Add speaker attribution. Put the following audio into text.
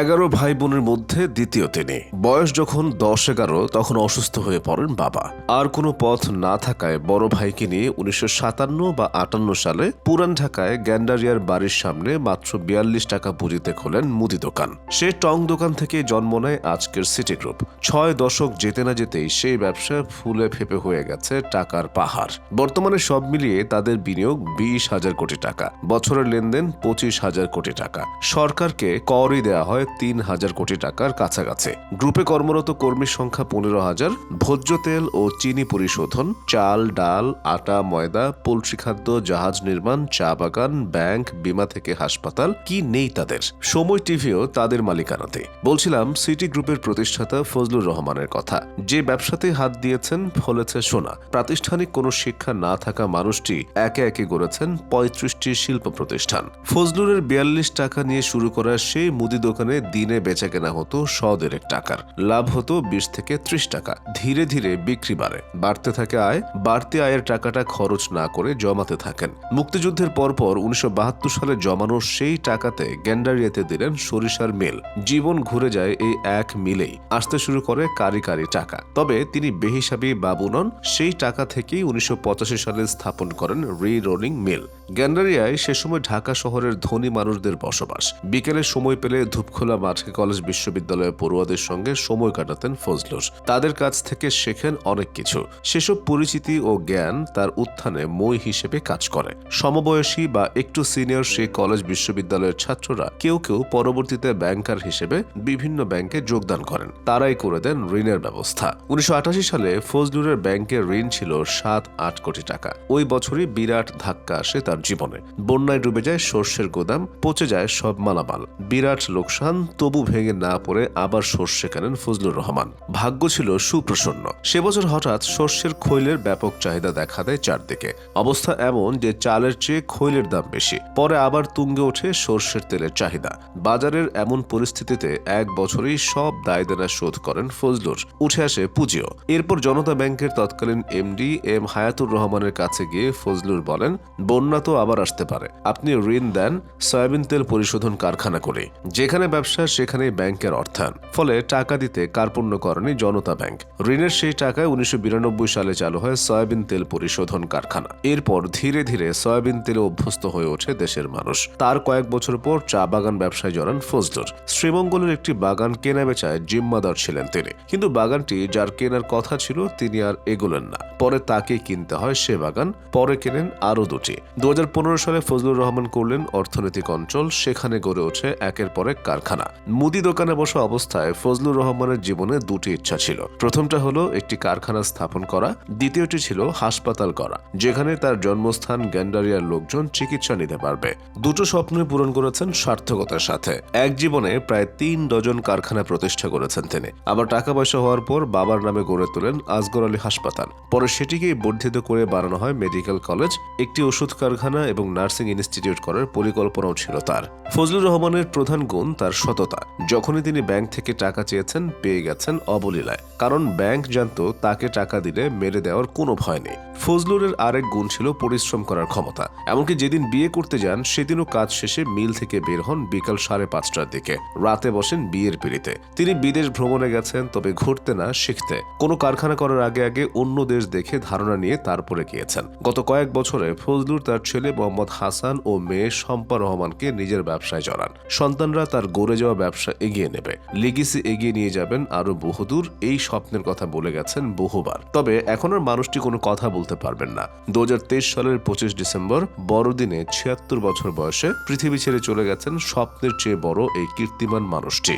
Speaker 1: এগারো ভাই বোনের মধ্যে দ্বিতীয় তিনি। বয়স যখন দশ এগারো, তখন অসুস্থ হয়ে পড়েন বাবা। আর কোনো পথ না থাকায় বড় ভাইকে নিয়ে উনিশশো সাতান্ন বা আটান্ন সালে পুরান ঢাকায় গ্যান্ডারিয়ার বাড়ির সামনে মাত্র বিয়াল্লিশ টাকা পুঁজিতে খোলেন মুদি দোকান। সে টং দোকান থেকে জন্ম নেয় আজকের সিটি গ্রুপ। ছয় দশক যেতে না যেতেই সেই ব্যবসা ফুলে ফেপে হয়ে গেছে টাকার পাহাড়। বর্তমানে সব মিলিয়ে তাদের বিনিয়োগ বিশ হাজার কোটি টাকা। বছরের লেনদেন পঁচিশ হাজার কোটি টাকা। সরকারকে করই দেওয়া হয় তিন হাজার কোটি টাকার কাছাকাছি। গ্রুপে কর্মরত কর্মীর সংখ্যা পনেরো হাজার। ভোজ্য তেল ও চিনি পরিশোধন, চাল, ডাল, আটা, ময়দা, পোলট্রি খাদ্য, জাহাজ নির্মাণ, চা বাগান, ব্যাংক, বিমা থেকে হাসপাতাল, কি নেই তাদের? সময় টিভিও তাদের মালিকানাতে। বলছিলাম, সিটি গ্রুপের প্রতিষ্ঠাতা ফজলুর রহমানের কথা। যে ব্যবসাতে হাত দিয়েছেন, ফলেছে সোনা। প্রাতিষ্ঠানিক কোনো শিক্ষা না থাকা মানুষটি একে একে গড়েছেন পঁয়ত্রিশটি শিল্প প্রতিষ্ঠান। ফজলুরের বিয়াল্লিশ টাকা নিয়ে শুরু করা সেই মুদি দোকানে দিনে বেচা কেনা হতো শ দেড়েক টাকার। লাভ হতো বিশ থেকে ত্রিশ টাকা। ধীরে ধীরে বিক্রি বাড়ে। বাড়তে থাকে আয়, বাড়তি আয়ের টাকাটা খরচ না করে জমাতে থাকেন। মুক্তিযুদ্ধের পরপর উনিশশো সালে জমানো সেই টাকাতে গ্যান্ডারিয়াতে দিলেন সরিষার মিল। জীবন ঘুরে যায় এই এক মিলেই। আসতে শুরু করে কারি কারি টাকা। তবে তিনি বেহিসাবি বাবু নন, সেই টাকা থেকেই উনিশশো পঁচাশি সালে স্থাপন করেন রি রোলিং মিল। গ্যান্ডারিয়ায় সে সময় ঢাকা শহরের ধনী মানুষদের বসবাস। বিকেলে সময় পেলে ধূপখোলা মাঠে কলেজ বিশ্ববিদ্যালয়ের পড়ুয়াদের সঙ্গে সময় কাটাতেন ফজলুর। তাদের কাছ থেকে শেখেন অনেক কিছু। সেসব পরিচিতি ও জ্ঞান তার উত্থানে মই হিসেবে কাজ করে। সমবয়সী বা একটু সিনিয়র সেই কলেজ বিশ্ববিদ্যালয়ের ছাত্ররা কেউ কেউ পরবর্তীতে ব্যাংকার হিসেবে বিভিন্ন ব্যাংকে যোগদান করেন। তারাই করে দেন ঋণের ব্যবস্থা। উনিশশো আটাশি সালে ফজলুরের ব্যাংকের ঋণ ছিল সাত, আট কোটি টাকা। ওই বছরই বিরাট ধাক্কা আসে তার জীবনে। বন্যায় ডুবে যায় সর্ষের গোদাম, পচে যায় সব মালামাল। বিরাট লোকসান তবু ভেঙে না পড়ে আবার সর্ষে কেনেন ফজলুর রহমান। ভাগ্য ছিল সুপ্রসন্ন। সে বছর হঠাৎ সর্ষের খৈলের ব্যাপক চাহিদা দেখা দেয় চারদিকে। অবস্থা এমন যে চালের চেয়ে খৈলের দাম বেশি। পরে আবার তুঙ্গে ওঠে সর্ষের তেলের চাহিদা। বাজারের এমন পরিস্থিতিতে এক বছরেই সব দায় দেনা শোধ করেন ফজলুর। উঠে আসে পুঁজিও। এরপর জনতা ব্যাংকের তৎকালীন এমডি এম হায়াতুর রহমানের কাছে গিয়ে ফজলুর বলেন, বন্যা তো আবার আসতে পারে। আপনি ঋণ দেন, সয়াবিন তেল পরিশোধন কারখানা করে। যেখানে ব্যবসা সেখানেই ব্যাংকের অর্থায়ন। ফলে টাকা দিতে কার্পণ্য করেনি জনতা ব্যাংক। ঋণের সেই টাকায় উনিশশো সালে চালু হয় সয়াবিন তেল পরিশোধন কারখানা। এরপর ধীরে ধীরে সয়াবিন তেলে অভ্যস্ত হয়ে ওঠে দেশের মানুষ। তার কয়েক বছর পর চা বাগান ব্যবসায় জড়ান ফজলুর। শ্রীমঙ্গলের একটি বাগান কেনা বেচায় জিম্মাদার ছিলেন তিনি। কিন্তু বাগানটি যার কেনার কথা ছিল, তিনি আর এগোলেন না। পরে তাকে কিনতে হয় সে বাগান, পরে কেনেন আরও দুটি। দু হাজার পনেরো সালে ফজলুর রহমান করলেন অর্থনৈতিক অঞ্চল, সেখানে গড়ে ওঠে একের পর এক কারখানা। মুদি দোকানে বসা অবস্থায় ফজলুর রহমানের জীবনে দুটি ইচ্ছা ছিল। প্রথমটা হলো একটি কারখানা স্থাপন করা, দ্বিতীয়টি ছিল হাসপাতাল করা, যেখানে তার জন্মস্থান গ্যান্ডারিয়ার লোকজন চিকিৎসা নিতে পারবে। দুটো স্বপ্নই পূরণ করেছেন সার্থকতার সাথে। এক জীবনে প্রায় তিন ডজন কারখানা প্রতিষ্ঠা করেছেন তিনি। আবার টাকা পয়সা হওয়ার পর বাবার নামে গড়ে তোলেন আজগর আলী হাসপাতাল। পরে সেটিকেই বর্ধিত করে বানানো হয় মেডিকেল কলেজ। একটি ওষুধ কারখানা এবং নার্সিং ইনস্টিটিউট করার পরিকল্পনাও ছিল তার। ফজলুর রহমানের প্রধান গুণ তার সততা। যখনই তিনি ব্যাংক থেকে টাকা চেয়েছেন, পেয়ে গেছেন অবলীলায়। কারণ ব্যাংক জানতো, তাকে টাকা দিলে মেরে দেওয়ার কোনো ভয় নেই। ফজলুরের আরেক গুণ ছিল পরিশ্রম করার ক্ষমতা। এমনকি যেদিন বিয়ে করতে যান, সেদিনও কাজ শেষে মিল থেকে বের হন বিকাল সাড়ে পাঁচটার দিকে। রাতে বসেন বিয়ের পিড়িতে। তিনি বিদেশ ভ্রমণে গেছেন, তবে ঘুরতে না শিখতে। কোনো কারখানা করার আগে আগে অন্য দেশ দেখে ধারণা নিয়ে তারপরে গিয়েছেন। গত কয়েক বছরে ফজলুর তার ছেলে মোহাম্মদ হাসান ও মেয়ে শম্পা রহমানকে নিজের ব্যবসায় জড়ান। সন্তানরা তার গড়ে যাওয়া ব্যবসা এগিয়ে নেবে। লিগেসি এগিয়ে নিয়ে যাবেন আরও বহুদূর, এই স্বপ্নের কথা বলে গেছেন বহুবার। তবে এখন আর মানুষটি কোনো কথা বলতে পারবেন না। দু হাজার তেইশ সালের পঁচিশ ডিসেম্বর, বড়দিনে ছিয়াত্তর বছর বয়সে পৃথিবী ছেড়ে চলে গেছেন স্বপ্নের চেয়ে বড় এই কীর্তিমান মানুষটি।